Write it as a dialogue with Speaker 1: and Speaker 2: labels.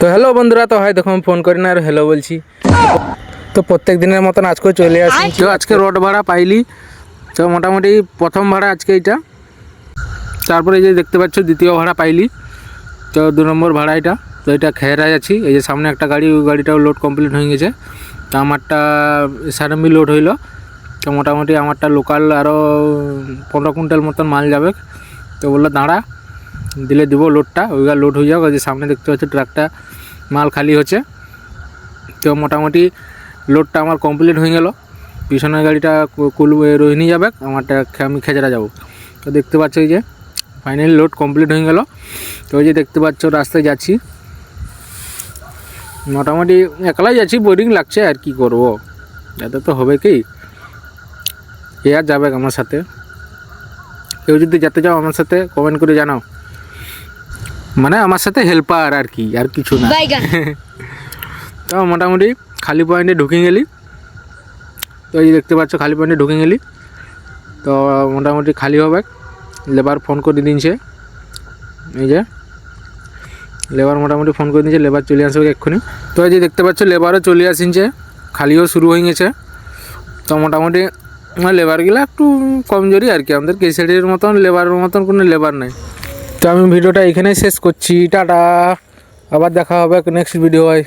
Speaker 1: তো হ্যালো বন্ধুরা তো হয় দেখো আমি ফোন করি না আর হ্যালো বলছি। তো প্রত্যেক দিনের মতন আজকেও চলে আসি। তো আজকে রোড ভাড়া পাইলি তো মোটামুটি প্রথম ভাড়া আজকে এটা তারপরে এই যে দেখতে পাচ্ছ দ্বিতীয় ভাড়া পাইলি তো দু নম্বর ভাড়া এটা। তো এটা খেয়ে আছি এই যে সামনে একটা গাড়ি ওই গাড়িটাও লোড কমপ্লিট হয়ে গেছে। তো আমারটা সারাম্বি লোড হইল। তো মোটামুটি আমারটা লোকাল আরও পনেরো কুইন্টাল মতন মাল যাবে। তো বলল দাঁড়া দিলে দিব লোডটা ওইগুলো লোড হয়ে যাক। যে সামনে দেখতে পাচ্ছ ট্রাকটা মাল খালি হচ্ছে। তো মোটামুটি লোডটা আমার কমপ্লিট হয়ে গেল। পিছনের গাড়িটা কুল রোহিণী যাবে। আমারটা আমি খেজরা যাব। তো দেখতে পাচ্ছ এই যে ফাইনালি লোড কমপ্লিট হয়ে গেল। তো ওই যে দেখতে পাচ্ছ, রাস্তায় যাচ্ছি। মোটামুটি একলাই যাচ্ছি বোরিং লাগছে, আর কি করব? এতে তো হবে কি? এ আর যাবে আমার সাথে। কেউ যদি যেতে চাও আমার সাথে কমেন্ট করে জানাও। মানে আমার সাথে হেল্পার আর কি আর কিছু না। তো মোটামুটি খালি পয়েন্টে ঢুকে গেলি। তো এই যে দেখতে পাচ্ছ খালি পয়েন্টে ঢুকে গেলি। তো মোটামুটি খালি হবে। লেবার ফোন করে দিনছে এই যে। লেবার মোটামুটি ফোন করে দিয়েছে লেবার চলে আসবে এক্ষুনি। তো এই যে দেখতে পাচ্ছ লেবারও চলে আসিনছে। খালিও শুরু হয়ে গেছে। তো মোটামুটি লেবারগুলো একটু কমজোরি আর কি। আমাদের কেসিডির মতন লেবারের মতন কোনো লেবার নাই। তো আমি ভিডিওটা এখানেই শেষ করছি টাটা। আবার দেখা হবে নেক্সট ভিডিও হয়